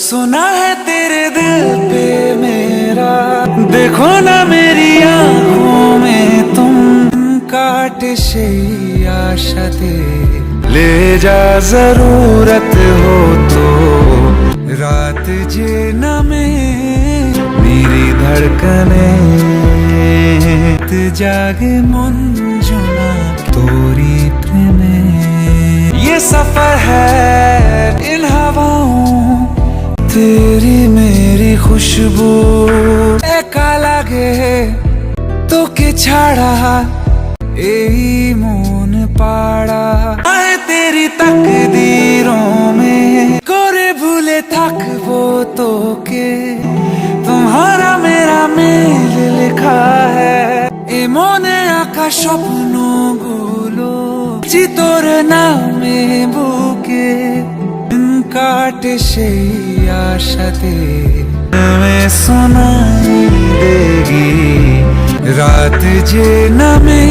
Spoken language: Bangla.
सुना है तेरे दिल पे मेरा। देखो ना मेरी आँखों में तुम काट से आशाते ले जा ज़रूरत हो तो रात जे नमे मेरी धड़कने। जागे मन जुना तोरी प्रेमे। ये सफ़र है तेरी मेरी खुशबू একা লাগে তোকে ছাড়া এই মন পাড়া আয় তেরি তকদিরোं में করে ভুলে থাকবো তোকে তোমারা মেরা মেল লেখা है এ মনে আঁকা স্বপ্নগুলো চিতর নামে বুকে হাটে সেই আশাতে। নামে সোনাই দেগি রাত যে নামে